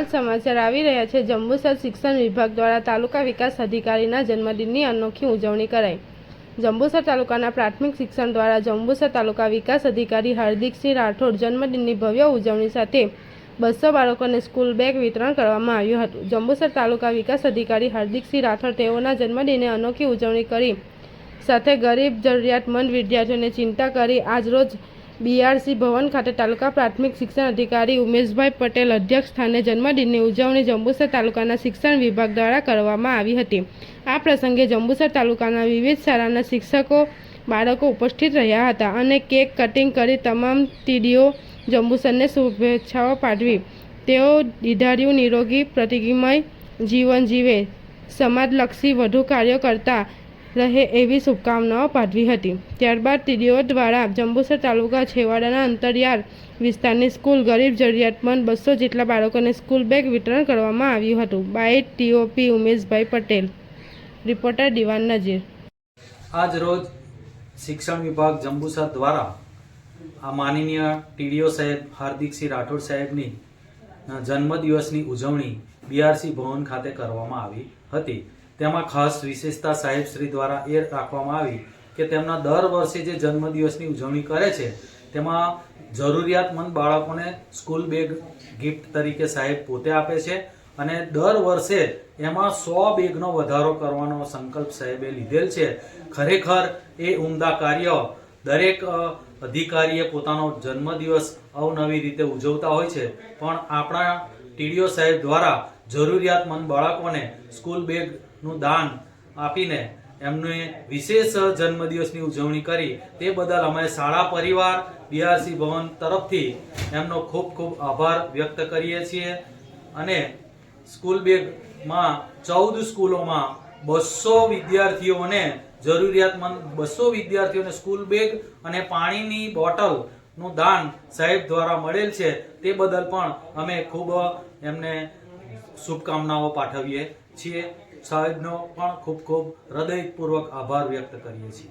હાલ સમાચાર આવી રહ્યા છે. જંબુસર શિક્ષણ વિભાગ દ્વારા તાલુકા વિકાસ અધિકારીના જન્મદિનની અનોખી ઉજવણી કરાઈ. જંબુસર તાલુકાના પ્રાથમિક શિક્ષણ દ્વારા જંબુસર તાલુકા વિકાસ અધિકારી હાર્દિકસિંહ રાઠોડ જન્મદિનની ભવ્ય ઉજવણી સાથે બસો બાળકોને સ્કૂલ બેગ વિતરણ કરવામાં આવ્યું હતું. જંબુસર તાલુકા વિકાસ અધિકારી હાર્દિકસિંહ રાઠોડ તેઓના જન્મદિને અનોખી ઉજવણી કરી. સાથે ગરીબ જરૂરિયાતમંદ વિદ્યાર્થીઓને ચિંતા કરી. આજરોજ બીઆરસી ભવન ખાતે તાલુકા પ્રાથમિક શિક્ષણ અધિકારી ઉમેશભાઈ પટેલ અધ્યક્ષ સ્થાને જન્મદિનની ઉજવણી જંબુસર તાલુકાના શિક્ષણ વિભાગ દ્વારા કરવામાં આવી હતી. આ પ્રસંગે જંબુસર તાલુકાના વિવિધ શાળાના શિક્ષકો, બાળકો ઉપસ્થિત રહ્યા હતા અને કેક કટિંગ કરી તમામ ટીડીઓ જંબુસરને શુભેચ્છાઓ પાઠવી. તેઓ દીધાર્યું, નિરોગી પ્રતિમય જીવન જીવે, સમાજલક્ષી વધુ કાર્યો કરતા રહે એવી શુભકામનાઓ પાઠવી હતી. ત્યારબાદ ટીડીઓ દ્વારા જંબુસર તાલુકા છેવાડાના અંતરિયાળ વિસ્તારની સ્કૂલ ગરીબ જરૂરિયાતમંદ બસો જેટલા બાળકોને સ્કૂલ બેગ વિતરણ કરવામાં આવ્યું હતું. By TOP Umeshbhai Patel. Reporter Diwan Nazir. આજ રોજ શિક્ષણ વિભાગ જંબુસર દ્વારા આ માનનીય ટીડીઓ સાહેબ હાર્દિકસિંહ રાઠોડ સાહેબની જન્મદિવસની ઉજવણી બીઆરસી ભવન ખાતે કરવામાં આવી હતી. તેમાં ખાસ વિશેષતા સાહેબ શ્રી દ્વારા એ રાખવામાં આવી કે તેમના દર વર્ષે જે જન્મદિવસની ઉજવણી કરે છે, તેમાં જરૂરિયાતમંદ બાળકોને સ્કૂલ બેગ ગિફ્ટ તરીકે સાહેબ પોતે આપે છે અને દર વર્ષે એમાં સો બેગનો વધારો કરવાનો સંકલ્પ સાહેબે લીધેલ છે. ખરેખર એ ઉમદા કાર્ય દરેક અધિકારીએ પોતાનો જન્મદિવસ અવનવી રીતે ઉજવતા હોય છે. પણ આપણા ટીડીઓ સાહેબ દ્વારા જરૂરિયાતમંદ બાળકોને સ્કૂલ બેગનું દાન આપીને એમને વિશેષ જન્મદિવસની ઉજવણી કરી. તે બદલ અમે શાળા પરિવાર બીઆરસી ભવન તરફથી એમનો ખૂબ ખૂબ આભાર વ્યક્ત કરીએ છીએ. અને સ્કૂલ બેગમાં ચૌદ સ્કૂલોમાં બસો વિદ્યાર્થીઓને જરૂરિયાતમંદ બસો વિદ્યાર્થીઓને સ્કૂલ બેગ અને પાણીની બોટલનું દાન સાહેબ દ્વારા મળેલ છે. તે બદલ પણ અમે ખૂબ એમને શુભકામનાઓ પાઠવીએ છીએ. સાહેબનો પણ ખૂબ ખૂબ હૃદયપૂર્વક આભાર વ્યક્ત કરીએ છીએ.